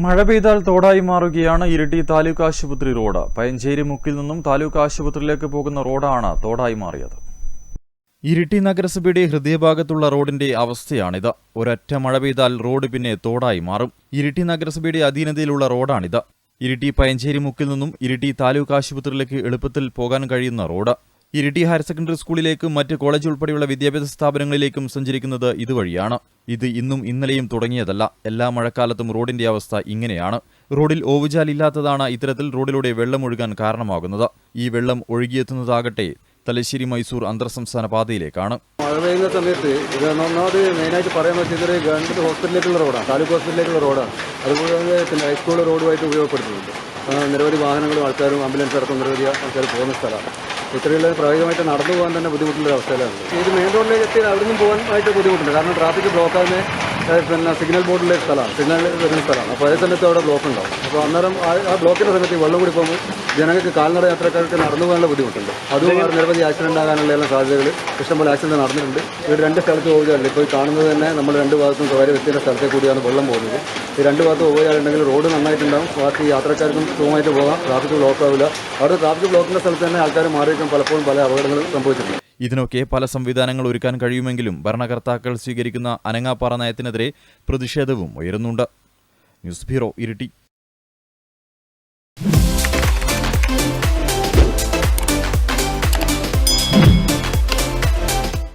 മഴ പെയ്താൽ തോടായി മാറുകയാണ് ഇരിട്ടി താലൂക്ക് ആശുപത്രി റോഡ്. പയഞ്ചേരി മുക്കിൽ നിന്നും താലൂക്ക് ആശുപത്രിയിലേക്ക് പോകുന്ന റോഡാണ് തോടായി മാറിയത്. ഇരിട്ടി നഗരസഭയുടെ ഹൃദയഭാഗത്തുള്ള റോഡിന്റെ അവസ്ഥയാണിത്. ഒരൊറ്റ മഴ പെയ്താൽ റോഡ് പിന്നെ തോടായി മാറും. ഇരിട്ടി നഗരസഭയുടെ അധീനതയിലുള്ള റോഡാണിത്. ഇരിട്ടി പയഞ്ചേരി മുക്കിൽ നിന്നും ഇരിട്ടി താലൂക്ക് ആശുപത്രിയിലേക്ക് എളുപ്പത്തിൽ പോകാൻ കഴിയുന്ന റോഡ്. ഇരിട്ടി ഹയർ സെക്കൻഡറി സ്കൂളിലേക്കും മറ്റ് കോളേജ് ഉൾപ്പെടെയുള്ള വിദ്യാഭ്യാസ സ്ഥാപനങ്ങളിലേക്കും സഞ്ചരിക്കുന്നത് ഇതുവഴിയാണ്. ഇത് ഇന്നും ഇന്നലെയും തുടങ്ങിയതല്ല. എല്ലാ മഴക്കാലത്തും റോഡിന്റെ അവസ്ഥ ഇങ്ങനെയാണ്. റോഡിൽ ഓവുചാലില്ലാത്തതാണ് ഇത്തരത്തിൽ റോഡിലൂടെ വെള്ളമൊഴുകാൻ കാരണമാകുന്നത്. ഈ വെള്ളം ഒഴുകിയെത്തുന്നതാകട്ടെ തലശ്ശേരി മൈസൂർ അന്തർ സംസ്ഥാന പാതയിലേക്കാണ്. മഴ പെയ്യുന്ന സമയത്ത് ഇത് ഒന്നാമത് മെയിനായിട്ട് പറയാൻ പറ്റുന്നത് ഗവൺമെന്റ് ഹോസ്പിറ്റലിലേക്കുള്ള റോഡാണ്. താലൂക്ക് ഹോസ്പിറ്റലിലേക്കുള്ള റോഡാണ്. അതുപോലെ തന്നെ പിന്നെ ഹൈസ്കൂൾ റോഡുമായിട്ട് ഉപയോഗപ്പെടുത്തുന്നുണ്ട്. നിരവധി വാഹനങ്ങളും ആൾക്കാരും ആംബുലൻസ് അടക്കം നിരവധി ആൾക്കാർ പോകുന്ന സ്ഥലമാണ്. ഇത്രയുള്ള പ്രായോഗികമായിട്ട് നടന്നു പോകാൻ തന്നെ ബുദ്ധിമുട്ടുള്ള അവസ്ഥയിലാണ്. ഇത് മെയിൻ റോഡിലേക്ക് എത്തിയാൽ അവിടെ നിന്നും പോകാൻ ആയിട്ട് ബുദ്ധിമുട്ടുണ്ട്. കാരണം ട്രാഫിക് ബ്ലോക്ക് ആകുന്ന ഏ, പിന്നെ സിഗ്നൽ ബോർഡിലെ സ്ഥലമാണ് സിഗ്നൽ വരുന്ന സ്ഥലമാണ് അപ്പോൾ അതേ സമയത്ത് അവിടെ ബ്ലോക്ക് ഉണ്ടാവും. അപ്പോൾ അന്നേരം ആ ബ്ലോക്കിന്റെ സമയത്ത് വെള്ളം കൂടി പോകുമ്പോൾ ജനങ്ങൾക്ക് കാൽനട യാത്രക്കാർക്ക് നടന്നു പോകാനുള്ള ബുദ്ധിമുട്ടുണ്ട്. അതും നിരവധി ആക്സിഡന്റ് ആകാനുള്ള എല്ലാ സാധ്യതകൾ ഇഷ്ടംപോലെ ആക്സിഡന്റ് നടന്നിട്ടുണ്ട്. ഇവിടെ രണ്ട് സ്ഥലത്ത് പോകുകയല്ല ഇപ്പോൾ കാണുന്നത് തന്നെ നമ്മൾ രണ്ട് ഭാഗത്തും സ്വകാര്യ വ്യക്തിയുടെ സ്ഥലത്തെ കൂടിയാണ് വെള്ളം പോകുന്നത്. ഈ രണ്ട് ഭാഗത്ത് പോകുകയാണെങ്കിൽ റോഡ് നന്നായിട്ടുണ്ടാവും. ബാക്കി യാത്രക്കാർക്കും സുഖമായിട്ട് പോകാം. ട്രാഫിക് ബ്ലോക്ക് ആവില്ല. അവിടെ ട്രാഫിക് ബ്ലോക്കിന്റെ സ്ഥലത്ത് തന്നെ ആൾക്കാർ മാറിയിരിക്കും. പലപ്പോഴും പല അപകടങ്ങളും സംഭവിച്ചിട്ടുണ്ട്. ഇതിനൊക്കെ പല സംവിധാനങ്ങൾ ഒരുക്കാൻ കഴിയുമെങ്കിലും ഭരണകർത്താക്കൾ സ്വീകരിക്കുന്ന അനങ്ങാപ്പാറ നയത്തിനെതിരെ പ്രതിഷേധവും ഉയരുന്നുണ്ട്. News bureau Iritty.